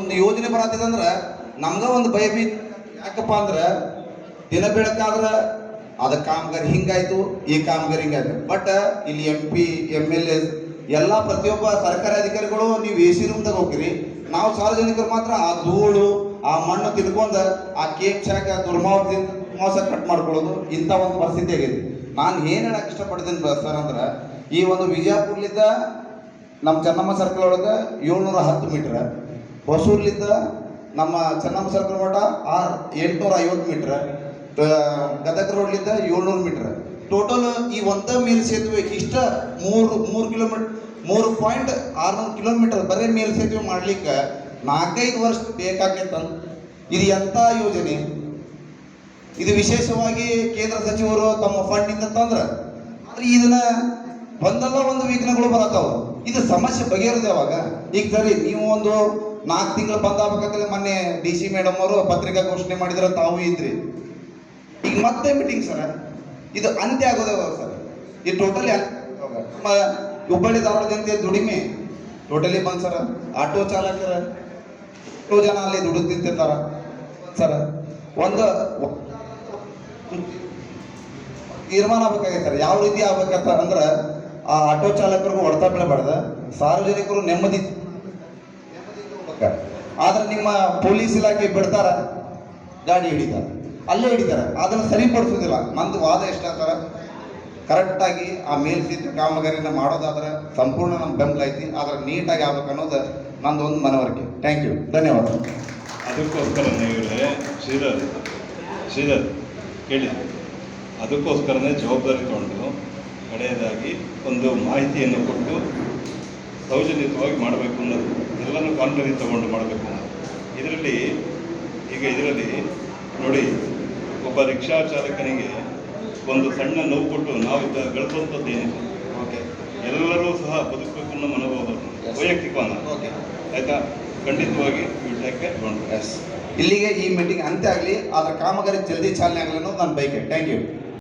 ಒಂದು ಯೋಜನೆ ಬರತ್ತಿದೆ ಅಂದ್ರೆ ನಮ್ಗ ಒಂದು ಭಯ ಬಿ ಯಾಕಪ್ಪ ಅಂದ್ರೆ ದಿನ ಬೆಳಕಾದ್ರೆ ಅದ ಕಾಮಗಾರಿ ಹಿಂಗಾಯ್ತು, ಈ ಕಾಮಗಾರಿ ಹಿಂಗಾಯ್ತು. ಬಟ್ ಇಲ್ಲಿ M P M L A ಎಲ್ಲ ಪ್ರತಿಯೊಬ್ಬ ಸರ್ಕಾರಿ ಅಧಿಕಾರಿಗಳು ನೀವು ಎ ಸಿ ರೂಮ್ದಾಗ ಹೋಗ್ರಿ. ನಾವು ಸಾರ್ವಜನಿಕರು ಮಾತ್ರ ಆ ಧೂಳು, ಆ ಮಣ್ಣು ತಿನ್ಕೊಂಡ ಆ ಕೇಕ್ ಶಾಖ ದುರ್ಮಾವದಿಂದ ಮೋಸ ಕಟ್ ಮಾಡ್ಕೊಳ್ಳೋದು ಇಂಥ ಒಂದು ಪರಿಸ್ಥಿತಿ ಆಗೈತಿ. ನಾನು ಏನು ಹೇಳಕ್ ಇಷ್ಟಪಡ್ತೀನಿ ಸರ್ ಅಂದ್ರೆ ಈ ಒಂದು ವಿಜಯಪುರ್ಲಿದ್ದ ನಮ್ಮ ಚೆನ್ನಮ್ಮ ಸರ್ಕಲ್ ಒಳಗೆ ಏಳ್ನೂರ ಹತ್ತು ಮೀಟ್ರ್ ಹೊಸೂರ್ಲಿದ್ದ ನಮ್ಮ ಚೆನ್ನಮ್ಮ ಸರ್ಕಲ್ ಮಠ ಆರ್ ಎಂಟುನೂರ ಐವತ್ತು ಮೀಟ್ರ್ ಗದಗ ರೋಡ್ಲಿಂದ ಏಳ್ನೂರು ಮೀಟ್ರ್ ಟೋಟಲ್ ಈ ಒಂದೇ ಮೇಲ್ ಸೇತುವೆ ಇಷ್ಟ ಮೂರು ಮೂರು ಕಿಲೋಮೀಟರ್ ಮೂರು ಪಾಯಿಂಟ್ ಆರ್ನೂರು ಕಿಲೋಮೀಟರ್ ಬರೀ ಮೇಲ್ ಸೇತುವೆ ಮಾಡ್ಲಿಕ್ಕೆ ನಾಲ್ಕೈದು ವರ್ಷ ಬೇಕಾಗೈತಂತ ಇದು ಎಂಥ ಯೋಜನೆ? ಇದು ವಿಶೇಷವಾಗಿ ಕೇಂದ್ರ ಸಚಿವರು ತಮ್ಮ ಫಂಡಿಂದ ತಂದ್ರ. ಆದ್ರೆ ಇದನ್ನ ಒಂದಲ್ಲ ಒಂದು ವಿಘ್ನಗಳು ಬರತಾವ ಇದು ಸಮಸ್ಯೆ ಬಗೆಹರಿದೆ ಅವಾಗ. ಈಗ ಸರಿ, ನೀವು ಒಂದು ನಾಲ್ಕು ತಿಂಗಳು ಬಂದಾಗಬೇಕಂತೇಳಿ ಮೊನ್ನೆ ಡಿ ಸಿ ಮೇಡಮ್ ಅವರು ಪತ್ರಿಕಾ ಘೋಷಣೆ ಮಾಡಿದ್ರೆ ತಾವು ಇದ್ರಿ. ಈಗ ಮತ್ತೆ ಮೀಟಿಂಗ್ ಸರ್? ಇದು ಅಂತ್ಯ ಆಗೋದೇ ಸರ್. ಈ ಟೋಟಲಿ ಹುಬ್ಬಳ್ಳಿ ಧಾರವಾಡ ಜನತೆ ದುಡಿಮೆ. ಟೋಟಲಿ ಬಂದ್ ಸರ್. ಆಟೋ ಚಾಲಕರ ಎಷ್ಟೋ ಜನ ಅಲ್ಲಿ ದುಡಿದು ತಿಂತಿರ್ತಾರ ಸರ್, ಒಂದು ತೀರ್ಮಾನ ಆಗ್ಬೇಕಾಗೈತೆ ಸರ್. ಯಾವ ರೀತಿ ಆಗ್ಬೇಕಂತ ಅಂದ್ರೆ ಆ ಆಟೋ ಚಾಲಕರಿಗೂ ಹೊಡೆತ ಬೀಳಬಾರ್ದ ಸಾರ್ವಜನಿಕರು ನೆಮ್ಮದಿ ಆದ್ರೆ ನಿಮ್ಮ ಪೊಲೀಸ್ ಇಲಾಖೆ ಬಿಡ್ತಾರ? ಗಾಡಿ ಹಿಡಿತಾರ. ಅಲ್ಲೇ ಹಿಡಿತಾರ. ಅದನ್ನ ಸರಿಪಡಿಸೋದಿಲ್ಲ. ನಂದು ವಾದ ಎಷ್ಟ ಅಂತಾರ ಕರೆಕ್ಟಾಗಿ ಆ ಮೇಲ್ಸೇತುವೆ ಕಾಮಗಾರಿನ ಮಾಡೋದಾದ್ರೆ ಸಂಪೂರ್ಣ ನಮ್ಮ ಬೆಂಬಲ ಐತಿ. ಆದ್ರೆ ನೀಟಾಗಿ ಆಗ್ಬೇಕು ಅನ್ನೋದು ನಂದು ಒಂದು ಮನವರಿಕೆ. ಥ್ಯಾಂಕ್ ಯು ಧನ್ಯವಾದ. ಅದಕ್ಕೋಸ್ಕರ ಶ್ರೀಧರ್ ಶ್ರೀಧರ್, ಕೇಳಿ. ಅದಕ್ಕೋಸ್ಕರನೇ ಜವಾಬ್ದಾರಿ ತಗೊಂಡು ಕಡೆಯದಾಗಿ ಒಂದು ಮಾಹಿತಿಯನ್ನು ಕೊಟ್ಟು ಸೌಜನ್ಯತವಾಗಿ ಮಾಡಬೇಕು ಅನ್ನೋದು. ಎಲ್ಲನೂ ಕಾನ್ಫಿಡೆನ್ಸ್ ತಗೊಂಡು ಮಾಡಬೇಕು. ಇದರಲ್ಲಿ ಈಗ ಇದರಲ್ಲಿ ನೋಡಿ ಒಬ್ಬ ರಿಕ್ಷಾ ಚಾಲಕನಿಗೆ ಒಂದು ಸಣ್ಣ ನೋವು ಕೊಟ್ಟು ನಾವು ಗಳಿಸುವಂಥದ್ದು ಏನಿದೆ ಓಕೆ ಎಲ್ಲರೂ ಸಹ ಬದುಕಬೇಕು ಅನ್ನೋ ಮನೋಭಾವ ವೈಯಕ್ತಿಕವಾದ ಓಕೆ ಆಯ್ತಾ? ಖಂಡಿತವಾಗಿ ಎಸ್ ಇಲ್ಲಿಗೆ ಈ ಮೀಟಿಂಗ್ ಅಂತ್ಯ ಆಗಲಿ ಅದರ ಕಾಮಗಾರಿ ಜಲ್ದಿ ಚಾಲನೆ ಆಗಲಿ ಅನ್ನೋದು ನನ್ನ ಬೈಕೆ ಥ್ಯಾಂಕ್ ಯು